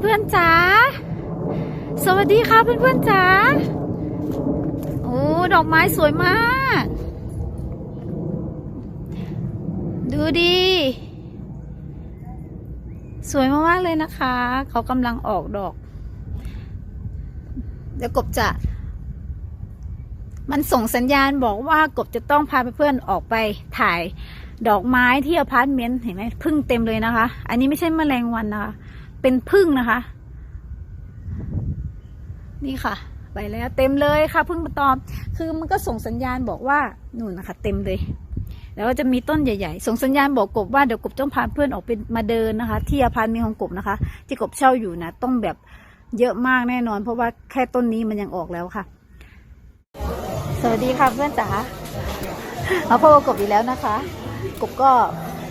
เพื่อนๆจ๋าสวัสดีค่ะเพื่อนๆจ๋าโอ้ดอกไม้สวยมาก ดูดี สวยมากๆเลยนะคะ เขากำลังออกดอก เดี๋ยวกบจะ มันส่งสัญญาณบอกว่ากบจะต้องพาเพื่อนๆออกไปถ่ายดอกไม้ที่อพาร์ตเมนต์เห็นไหมพึ่งเต็มเลยนะคะ อันนี้ไม่ใช่แมลงวันนะคะ เป็นพึ่งนะคะ นี่ค่ะไปแล้วเต็มเลยค่ะพึ่งมาตอม คือมันก็ส่งสัญญาณบอกว่าหนูนนะคะ เต็มเลย แล้วก็จะมีต้นใหญ่ๆ ส่งสัญญาณบอกกบว่าเดี๋ยวกบต้องพาเพื่อนออกไปมาเดินนะคะ ที่อพาร์ตเมนต์ของกบนะคะ ที่กบเช่าอยู่นะต้องแบบเยอะมากแน่นอน เพราะว่าแค่ต้นนี้มันยังออกแล้วค่ะ สวัสดีค่ะเพื่อนจ๋ามาพบกับกบอีกแล้วนะคะ กบก็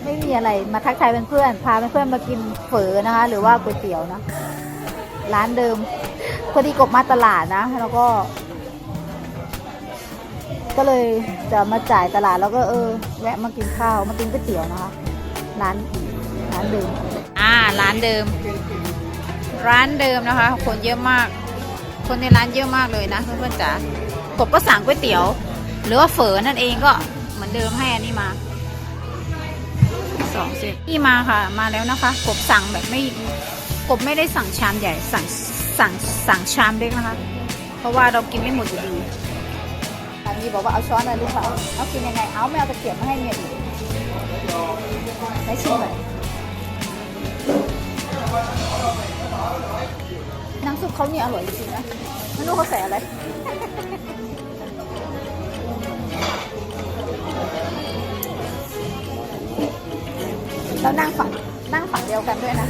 ไม่มีอะไรมาทักทายเพื่อนๆพาเพื่อนๆมากินเฝอนะคะ หรือว่าก๋วยเตี๋ยวนะร้านเดิมพอดีกบมาตลาดนะ แล้วก็ ก็เลยจะมาจ่ายตลาดแล้วก็เออ แวะมากินข้าวมากินก๋วยเตี๋ยวนะคะร้านร้านเดิม อ่า ร้านเดิม ร้านเดิมนะคะ คนเยอะมาก คนในร้านเยอะมากเลยนะเพื่อนๆจ๋ากบก็สั่งก๋วยเตี๋ยว หรือว่าเฝอนั่นเองก็เหมือนเดิมให้อันนี้มา องเซตนี่มาค่ะ มาแล้วนะคะ กบสั่งแบบไม่กบไม่ได้สั่งชามใหญ่สั่งสั่งสั่งชามเล็กนะคะ เพราะว่าเรากินไม่หมดอยู่ดีอันนี้บอกว่าเอาช้อนอะไรลูกเขาเอากินยังไงเอาไม่เอาตะเกียบมาให้เมียดิไม่ชิมเลยน้ำซุปเขาเนี่ยอร่อยจริงๆนะไม่รู้เขาใส่อะไร แล้วนั่งฝั่งนั่งฝั่งเดียวกันด้วยนะ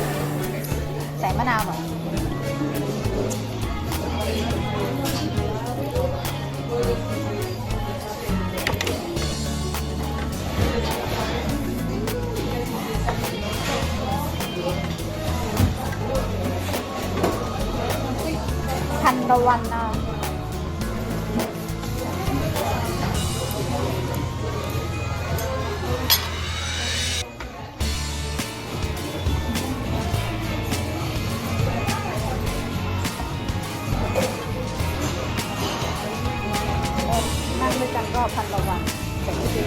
ใส่มะนาวหน่อยทันตะวันนะ ก็พันตะวันใส่ที่ดี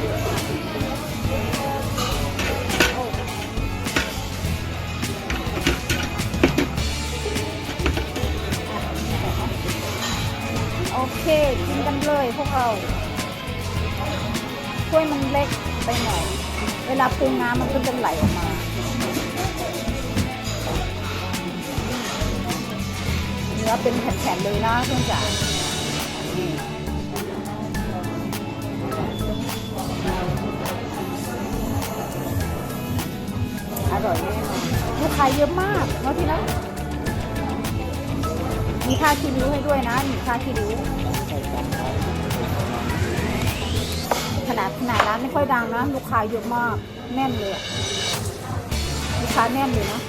โอเคกินกันเลยพวกเราถ้วยมันเล็กไปหน่อย เวลาปรุงน้ำมันก็จะไหลออกมาเนื้อเป็นแผ่นๆเลยนะเพื่อนจ๋า อร่อยแน่นอนลูกค้าเยอะมากเนาะพี่นะมีค่าคิริ้วให้ด้วยนะ มีค่าคิริ้วขนาดขนาดร้านไม่ค่อยดังนะ ลูกค้าเยอะมากแน่นเลยลูกค้าแน่นเลยนะ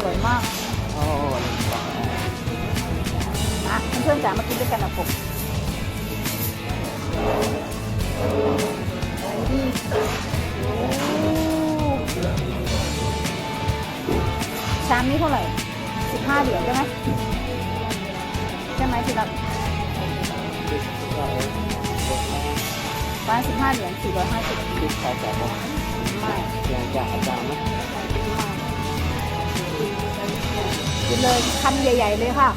สวยมากอะเพื่อนๆจ๋ามากินด้วยกันนะผม ชามนี้เท่าไหร่สิบห้าเหรียญใช่ไหมใช่ไหมที่รับประมาณสิบห้าเหรียญสี่ร้อยห้าสิบคิดขอแจกบอกไม่อย่างจากอาจารย์นะกินเลยคันใหญ่ ๆ เลยค่ะ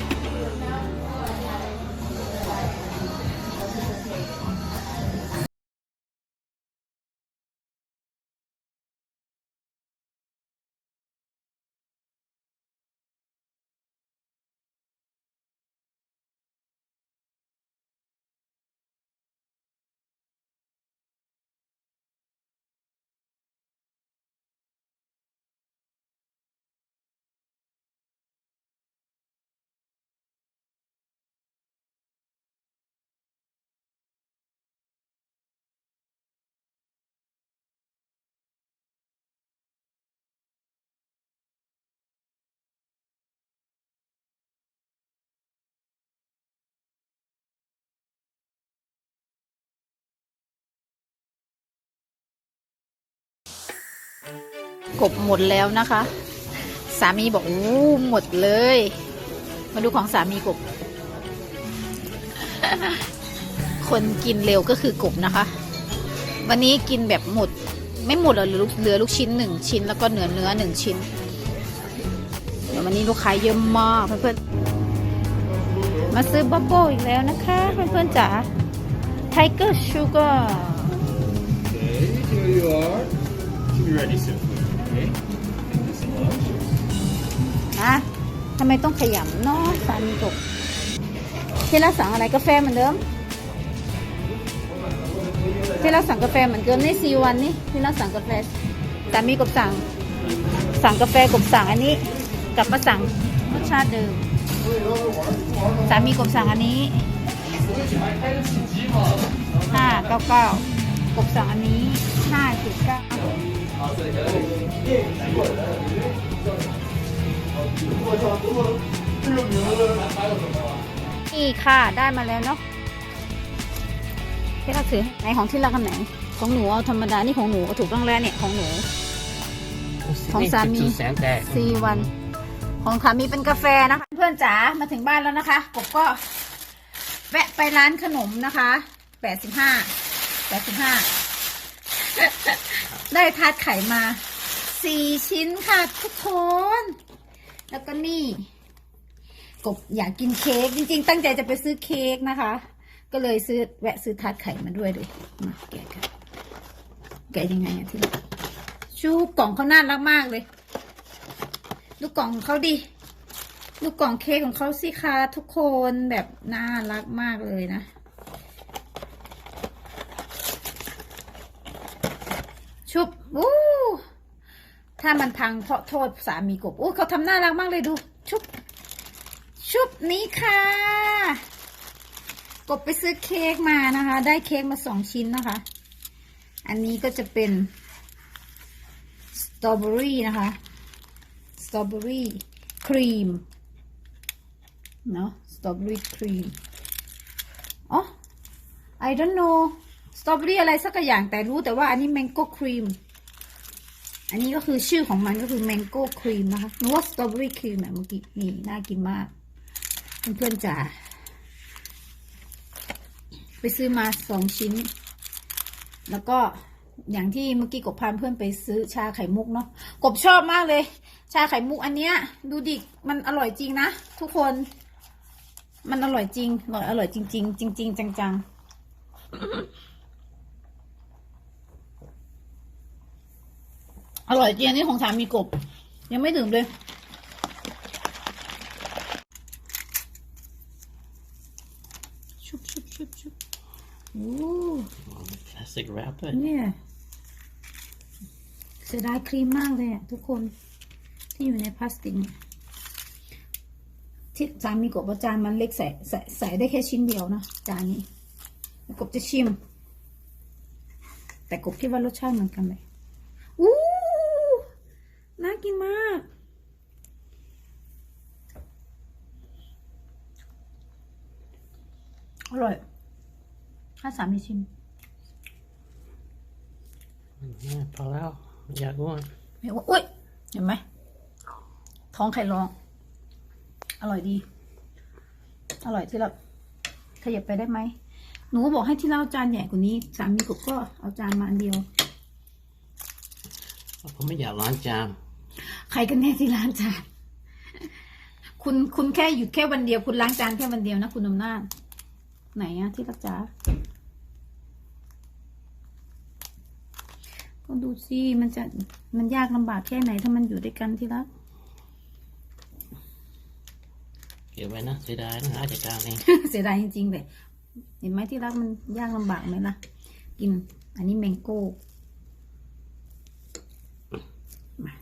กบหมดแล้วนะคะ สามีบอกอู้หมดเลย มาดูของสามีกบ คนกินเร็วก็คือกบนะคะ วันนี้กินแบบหมด ไม่หมดหรอกเหลือลูกชิ้นหนึ่งชิ้น แล้วก็เนื้อเนื้อหนึ่งชิ้นเดี๋ยววันนี้ลูกค้าเยอะมากเพื่อนๆมาซื้อบับเบิ้ลอีกแล้วนะคะเพื่อนๆจ๋า Tiger Sugar Okay, here you are. Should be ready soon. Much. นะทำไมต้องขยำเนาะสามีกบที่เราสั่งอะไรกาแฟเหมือนเดิมที่เราสั่งกาแฟเหมือนเดิมนี่ซีวันนี่ที่เราสั่งกาแฟสามีกบสั่ง สั่งกาแฟกบสั่งอันนี้กลับมาสั่งรสชาติเดิมสามีกบสั่งอันนี้ห้าเก้าเก้ากบสั่งอันนี้ห้าจุดเก้า นี่ค่ะได้มาแล้วเนาะที่เราซื้อไหนของที่เรากันไหน ของหนูเอาธรรมดานี่ของหนูถูกต้องแล้วเนี่ยของหนู ของสามีแสนแตกสี่วัน ของสามีเป็นกาแฟนะคะ เพื่อนจ๋ามาถึงบ้านแล้วนะคะกบก็ แวะไปร้านขนมนะคะแปดสิบห้าแปดสิบห้า ได้ทาดไข่มาสี่ชิ้นค่ะทุกคน แล้วก็นี่ กบอยากกินเค้กจริง ๆ ตั้งใจจะไปซื้อเค้กนะคะ ก็เลยซื้อแวะซื้อทาดไข่มาด้วยเลยมาแกะกันแกะยังไงอะที่ชูกล่องเขาน่ารักมากเลย ดูกล่องของเขาดิดูกล่องเค้กของเขาสิคะทุกคนแบบน่ารักมากเลยนะ ชุบอู้ถ้ามันพังเพราะโทษสามีกบโอ้เขาทำน่ารักมากเลยดู ชุบ ชุบนี้ค่ะ กบไปซื้อเค้กมานะคะ ได้เค้กมาสองชิ้นนะคะ อันนี้ก็จะเป็นสตรอเบอรี่นะคะสตรอเบอรี่ครีมเนาะสตรอเบอรี่ครีมอ๋อ I don't know สตรอเบอรี่อะไรสักอย่างแต่รู้แต่ว่าอันนี้แมงโก้ครีม อันนี้ก็คือชื่อของมันก็คือแมงโก้ครีมนะคะนึกว่าสตรอเบอรี่ครีมแบบเมื่อกี้นี่น่ากินมาก เพื่อนๆจ๋าไปซื้อมาสองชิ้น แล้วก็อย่างที่เมื่อกี้กบพาเพื่อนไปซื้อชาไข่มุกเนาะกบชอบมากเลย ชาไข่มุกอันเนี้ย ดูดิมันอร่อยจริงนะทุกคน มันอร่อยจริงอร่อยอร่อยจริง ๆ จริง ๆ จังๆ อร่อยจริงอันนี้ของสามีกบ ยังไม่ดื่มเลย ชุบชุบชุบชุบโอ้พลาสติกแรปด้วยเนี่ยเสียดายครีมมากเลยอะทุกคนที่อยู่ในพลาสติกเนี่ยที่สามีกบว่าจานมันเล็กใส่ใส่ใส่ได้แค่ชิ้นเดียวนะจานนี้แล้วกบจะชิม แต่กบคิดว่ารสชาติเหมือนกันเลยอู้ น่ากินมาก อร่อยถ้าสามีชิมเนี่ยพอแล้วอยากอ้วนไม่ว่าอุ้ยเห็นไหม ท้องไข่ร้อง อร่อยดี อร่อยที่เราขยับไปได้ไหม หนูบอกให้ที่เราจานใหญ่กว่านี้ สามีกบก็เอาจานมาอันเดียว ผมไม่อยากล้างจาน ใครกันแน่ที่ล้างจาน คุณคุณแค่หยุดแค่วันเดียว คุณล้างจานแค่วันเดียวนะคุณอำนาจไหนอะที่รักจ๋าก็ดูสิมันจะมันยากลำบากแค่ไหนถ้ามันอยู่ด้วยกันที่รักเก็บไว้นะเสียดายนะหาจัดการเองเสียดายจริงๆเลยเห็นไหมที่รักมันยากลำบากไหมล่ะ กิน อันนี้แมงโก้มา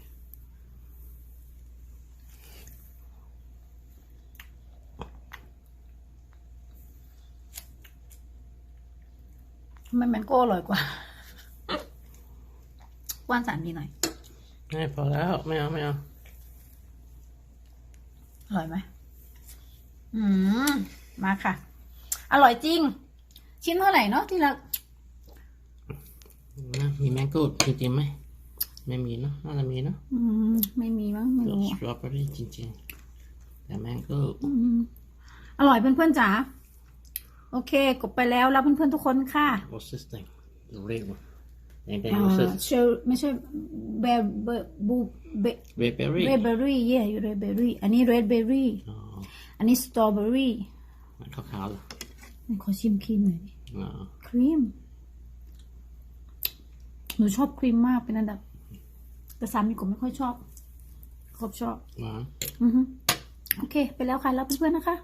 ทำไมแมงโก้อร่อยกว่าว่านสารมีหน่อยไม่พอแล้วไม่เอาไม่เอาอร่อยไหมอืมมาค่ะ อร่อยจริง ชิ้นเท่าไหร่เนาะที่รักนะมีแมงกูดจริงๆไหมไม่มีเนอะน่าจะมีเนอะอืมไม่มีมั้งไม่รสรู้สตรอเบอรี่จริงๆ แต่แมงโก้อืมอร่อยเพื่อนๆจ๋า โอเค กดไปแล้วรับเพื่อนๆทุกคนค่ะโรสสติงเรียกว่าแดงแดงอ่าโรสเชลไม่ใช่เบเบบูเบเบเบอรี่เรดเบอร์รี่เย่อยู่เรดเบอร์รี่อันนี้เรดเบอร์รี่อ๋ออันนี้สตรอเบอร์รี่มันขาวๆเหรอขอชิมครีมหน่อยดิอ๋อครีม หนูชอบครีมมากเป็นอันดับ แต่สามีผมไม่ค่อยชอบครบชอบหวานอือฮึโอเค ไปแล้วค่ะรับเพื่อนๆนะคะ